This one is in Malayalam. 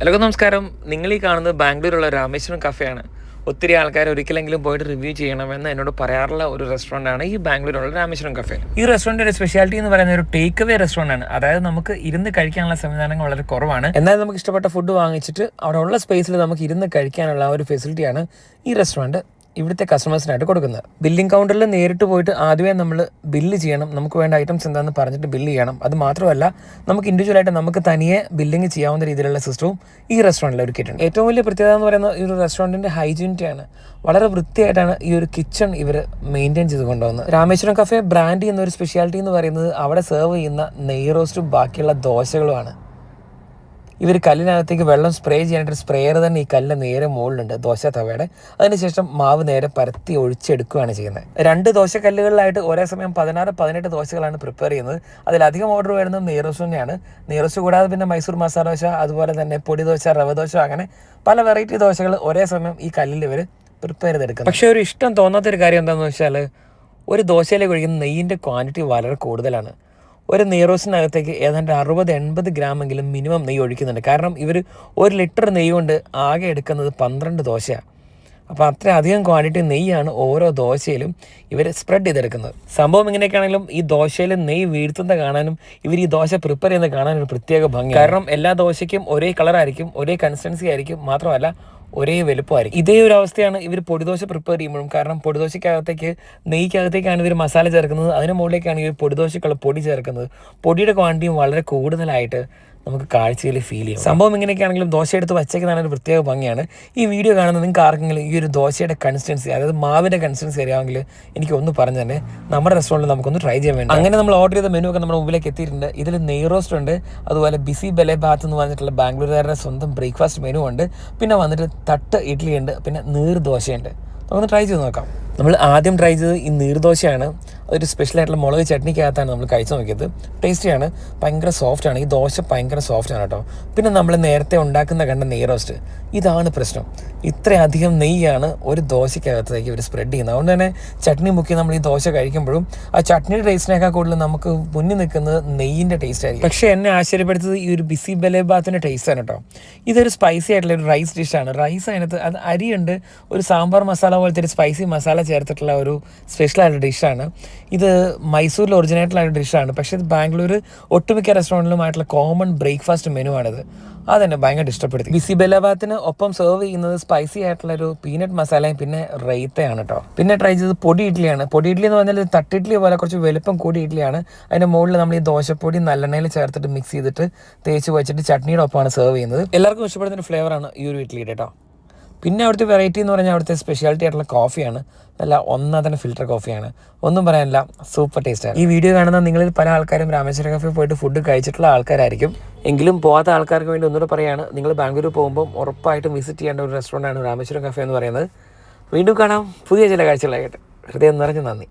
എല്ലാവർക്കും നമസ്കാരം. നിങ്ങൾ ഈ കാണുന്നത് ബാംഗ്ലൂരുള്ള രാമേശ്വരം കഫേയാണ്. ഒത്തിരി ആൾക്കാർ ഒരിക്കലെങ്കിലും പോയിട്ട് റിവ്യൂ ചെയ്യണമെന്ന് എന്നോട് പറയാറുള്ള ഒരു റെസ്റ്റോറന്റ് ആണ് ഈ ബാംഗ്ലൂരുള്ള രാമേശ്വരം കഫേ. ഈ റെസ്റ്റോറന്റിന്റെ സ്പെഷ്യാലിറ്റി എന്ന് പറയുന്ന ഒരു ടേക്ക് അവേ റെസ്റ്റോറന്റ് ആണ്. അതായത് നമുക്ക് ഇരുന്ന് കഴിക്കാനുള്ള സംവിധാനങ്ങൾ വളരെ കുറവാണ്. എന്നാൽ നമുക്ക് ഇഷ്ടപ്പെട്ട ഫുഡ് വാങ്ങിച്ചിട്ട് അവിടെ ഉള്ള സ്പേസിൽ നമുക്ക് ഇരുന്ന് കഴിക്കാനുള്ള ആ ഒരു ഫെസിലിറ്റിയാണ് ഈ റെസ്റ്റോറന്റ് ഇവിടുത്തെ കസ്റ്റമേഴ്സിനായിട്ട് കൊടുക്കുന്നത്. ബില്ലിംഗ് കൗണ്ടറിൽ നേരിട്ട് പോയിട്ട് ആദ്യമേ നമ്മൾ ബില്ല് ചെയ്യണം. നമുക്ക് വേണ്ട ഐറ്റംസ് എന്താണെന്ന് പറഞ്ഞിട്ട് ബില്ല് ചെയ്യണം. അത് മാത്രമല്ല നമുക്ക് ഇൻഡിവിജ്വൽ ആയിട്ട് നമുക്ക് തനിയെ ബില്ലിംഗ് ചെയ്യാവുന്ന രീതിയിലുള്ള സിസ്റ്റവും ഈ റെസ്റ്റോറന്റിൽ ഒരുക്കിയിട്ടുണ്ട്. ഏറ്റവും വലിയ പ്രത്യേകത എന്ന് പറയുന്നത് ഈ ഒരു റെസ്റ്റോറന്റിന്റെ ഹൈജീനിറ്റിയാണ്. വളരെ വൃത്തിയായിട്ടാണ് ഈ ഒരു കിച്ചൺ ഇവർ മെയിന്റെയിൻ ചെയ്ത് കൊണ്ടുപോകുന്നത് രാമേശ്വരം കഫേ ബ്രാൻഡ് ചെയ്യുന്ന ഒരു സ്പെഷ്യാലിറ്റി എന്ന് പറയുന്നത് അവിടെ സെർവ് ചെയ്യുന്ന നെയ് റോസ്റ്റും ബാക്കിയുള്ള ദോശകളുമാണ്. ഇവർ കല്ലിനകത്തേക്ക് വെള്ളം സ്പ്രേ ചെയ്യാനായിട്ട് സ്പ്രേയർ തന്നെ ഈ കല്ല് നേരെ മുകളിലുണ്ട് ദോശ തവയുടെ. അതിനുശേഷം മാവ് നേരെ പരത്തി ഒഴിച്ചെടുക്കുകയാണ് ചെയ്യുന്നത്. രണ്ട് ദോശക്കല്ലുകളിലായിട്ട് ഒരേ സമയം പതിനാറ് പതിനെട്ട് ദോശകളാണ് പ്രിപ്പയർ ചെയ്യുന്നത്. അതിലധികം ഓർഡർ വരുന്നത് നീറസ് തന്നെയാണ്. നീറസ് കൂടാതെ പിന്നെ മൈസൂർ മസാല ദോശ അതുപോലെ തന്നെ പൊടി ദോശ റവ ദോശ അങ്ങനെ പല വെറൈറ്റി ദോശകൾ ഒരേ സമയം ഈ കല്ലിൽ ഇവർ പ്രിപ്പയർ ചെയ്തെടുക്കുന്നത് പക്ഷേ ഒരു ഇഷ്ടം തോന്നാത്തൊരു കാര്യം എന്താണെന്ന് വെച്ചാൽ ഒരു ദോശയിലേക്ക് ഒഴിക്കുന്ന നെയ്യിന്റെ ക്വാണ്ടിറ്റി വളരെ കൂടുതലാണ്. ഒരു നെയ്റോസിനകത്തേക്ക് ഏതാണ്ട് അറുപത് എൺപത് ഗ്രാമെങ്കിലും മിനിമം നെയ്യ് ഒഴിക്കുന്നുണ്ട്. കാരണം ഇവർ ഒരു ലിറ്റർ നെയ്യ് കൊണ്ട് ആകെ എടുക്കുന്നത് പന്ത്രണ്ട് ദോശയാണ് അപ്പോൾ അത്ര അധികം ക്വാണ്ടിറ്റി നെയ്യാണ് ഓരോ ദോശയിലും ഇവർ സ്പ്രെഡ് ചെയ്തെടുക്കുന്നത്. സംഭവം ഇങ്ങനെയൊക്കെയാണെങ്കിലും ഈ ദോശയിൽ നെയ്യ് വീഴ്ത്തുന്നത് കാണാനും ഇവർ ഈ ദോശ പ്രിപ്പയർ ചെയ്യുന്നത് കാണാനും ഒരു പ്രത്യേക ഭംഗി കാരണം എല്ലാ ദോശയ്ക്കും ഒരേ കളറായിരിക്കും ഒരേ കൺസിസ്റ്റൻസി ആയിരിക്കും. മാത്രമല്ല ഒരേ വലുപ്പമായിരിക്കും. ഇതേ ഒരു അവസ്ഥയാണ് ഇവർ പൊടിദോശ പ്രിപ്പയർ ചെയ്യുമ്പോഴും കാരണം പൊടിദോശയ്ക്കകത്തേക്ക് നെയ്ക്കകത്തേക്കാണ് ഇവർ മസാല ചേർക്കുന്നത്. അതിന് മുകളിലേക്കാണ് ഇവർ പൊടിദോശക്കുള്ള പൊടി ചേർക്കുന്നത്. പൊടിയുടെ ക്വാണ്ടിറ്റിയും വളരെ കൂടുതലായിട്ട് നമുക്ക് കാഴ്ചയിൽ ഫീൽ ചെയ്യും. സംഭവം ഇങ്ങനെയൊക്കെയാണെങ്കിലും ദോശ എടുത്ത് വച്ചേക്കുന്നതാണ് ഒരു പ്രത്യേക ഭംഗിയാണ്. ഈ വീഡിയോ കാണുന്ന നിങ്ങൾക്ക് ആർക്കെങ്കിലും ഈ ഒരു ദോശയുടെ കൺസിസ്റ്റൻസി അതായത് മാവിന്റെ കൺസിസ്റ്റൻസി അറിയാമെങ്കിൽ എനിക്ക് ഒന്ന് പറഞ്ഞു തന്നെ. നമ്മുടെ റെസ്റ്റോറന്റിൽ നമുക്കൊന്ന് ട്രൈ ചെയ്യാൻ വേണ്ടി. അങ്ങനെ നമ്മൾ ഓർഡർ ചെയ്ത മെനു ഒക്കെ നമ്മുടെ മുമ്പിലേക്ക് എത്തിയിട്ടുണ്ട്. ഇതിൽ നെയ് റോസ്റ്റ് ഉണ്ട് അതുപോലെ ബിസി ബെലെ ബാത്ത് എന്ന് പറഞ്ഞിട്ടുള്ള ബാംഗ്ലൂരുകാരുടെ സ്വന്തം ബ്രേക്ക്ഫാസ്റ്റ് മെനു ഉണ്ട്. പിന്നെ വന്നിട്ട് തട്ട് ഇഡ്ഡലി ഉണ്ട് പിന്നെ നീർ ദോശയുണ്ട്. നമുക്കൊന്ന് ട്രൈ ചെയ്ത് നോക്കാം. നമ്മൾ ആദ്യം ട്രൈ ചെയ്തത് ഈ നീർദോശയാണ് അതൊരു സ്പെഷ്യൽ ആയിട്ടുള്ള മുളക് ചട്നിക്കകത്താണ് നമ്മൾ കഴിച്ചു നോക്കിയത്. ടേസ്റ്റിയാണ് ഭയങ്കര സോഫ്റ്റ് ആണ്. ഈ ദോശ ഭയങ്കര സോഫ്റ്റ് ആണ് കേട്ടോ. പിന്നെ നമ്മൾ നേരത്തെ ഉണ്ടാക്കുന്ന കണ്ട നെയ് റോസ്റ്റ് ഇതാണ് പ്രശ്നം. ഇത്രയധികം നെയ്യാണ് ഒരു ദോശയ്ക്കകത്തേക്ക് ഇവർ സ്പ്രെഡ് ചെയ്യുന്നത്. അതുകൊണ്ട് തന്നെ ചട്നി മുക്കി നമ്മൾ ഈ ദോശ കഴിക്കുമ്പോഴും ആ ചട്നിയുടെ ടേസ്റ്റിനേക്കാൾ കൂടുതൽ നമുക്ക് മുന്നിൽ നിൽക്കുന്നത് നെയ്യിന്റെ ടേസ്റ്റ് ആയിരിക്കും. പക്ഷേ എന്നെ ആശ്ചര്യപ്പെടുത്തുന്നത് ഈ ഒരു ബിസി ബലേബാത്തിന്റെ ടേസ്റ്റ് ആണ് കേട്ടോ. ഇതൊരു സ്പൈസി ആയിട്ടുള്ള ഒരു റൈസ് ഡിഷാണ് റൈസ് അതിനകത്ത് അത് അരിയുണ്ട്. ഒരു സാമ്പാർ മസാല പോലത്തെ ഒരു സ്പൈസി മസാല ചേർത്തിട്ടുള്ള ഒരു സ്പെഷ്യലായിട്ടുള്ള ഡിഷാണ് ഇത് മൈസൂരിൽ ഒറിജിനേറ്റൽ ആയിട്ടുള്ള ഡിഷാണ് പക്ഷേ ഇത് ബാംഗ്ലൂർ ഒട്ടുമിക്ക റെസ്റ്റോറന്റിലുമായിട്ടുള്ള കോമൺ ബ്രേക്ക്ഫാസ്റ്റ് മെനു ആണിത്. അതെന്നെ ഭയങ്കര ഇഷ്ടപ്പെടുത്തി. ബിസി ബെലബാത്തിന് ഒപ്പം സെർവ് ചെയ്യുന്നത് സ്പൈസി ആയിട്ടുള്ള ഒരു പീനട്ട് മസാലയും പിന്നെ റൈത്തയാണ് കേട്ടോ പിന്നെ ട്രൈ ചെയ്തത് പൊടി ഇഡ്ഡലിയാണ് പൊടി ഇഡ്ഡലി എന്ന് പറഞ്ഞാൽ തട്ട് ഇഡ്ഡലി പോലെ കുറച്ച് വലുപ്പം കൂടി ഇഡ്ഡലിയാണ് അതിന്റെ മുകളിൽ നമ്മൾ ഈ ദോശപ്പൊടി നല്ലെണ്ണയിൽ ചേർത്തിട്ട് മിക്സ് ചെയ്തിട്ട് തേച്ച് വെച്ചിട്ട് ചട്നിയുടെ ഒപ്പമാണ് സെർവ് ചെയ്യുന്നത്. എല്ലാവർക്കും ഇഷ്ടപ്പെടുന്ന ഒരു ഫ്ലേവറാണ് ഈ ഒരു ഇഡ്ഡലിയുടെ കേട്ടോ പിന്നെ അവിടുത്തെ വെറൈറ്റി എന്ന് പറഞ്ഞാൽ അവിടുത്തെ സ്പെഷ്യാലിറ്റി ആയിട്ടുള്ള കോഫിയാണ് നല്ല തന്നെ ഫിൽറ്റർ കോഫിയാണ് ഒന്നും പറയാനില്ല സൂപ്പർ ടേസ്റ്റാണ് ഈ വീഡിയോ കാണുന്ന നിങ്ങളിൽ പല ആൾക്കാരും രാമേശ്വര കഫേ പോയിട്ട് ഫുഡ് കഴിച്ചിട്ടുള്ള ആൾക്കാരായിരിക്കും. എങ്കിലും പോകാത്ത ആൾക്കാർക്ക് വേണ്ടി ഒന്നുകൂടെ പറയുകയാണ് നിങ്ങൾ ബാംഗ്ലൂർ പോകുമ്പോൾ ഉറപ്പായിട്ടും വിസിറ്റ് ചെയ്യേണ്ട ഒരു റെസ്റ്റോറന്റാണ് രാമേശ്വരം കഫേ എന്ന് പറയുന്നത്. വീണ്ടും കാണാം പുതിയ ചില കാഴ്ചകളായിട്ട്. ഹൃദയം നിറഞ്ഞ നന്ദി.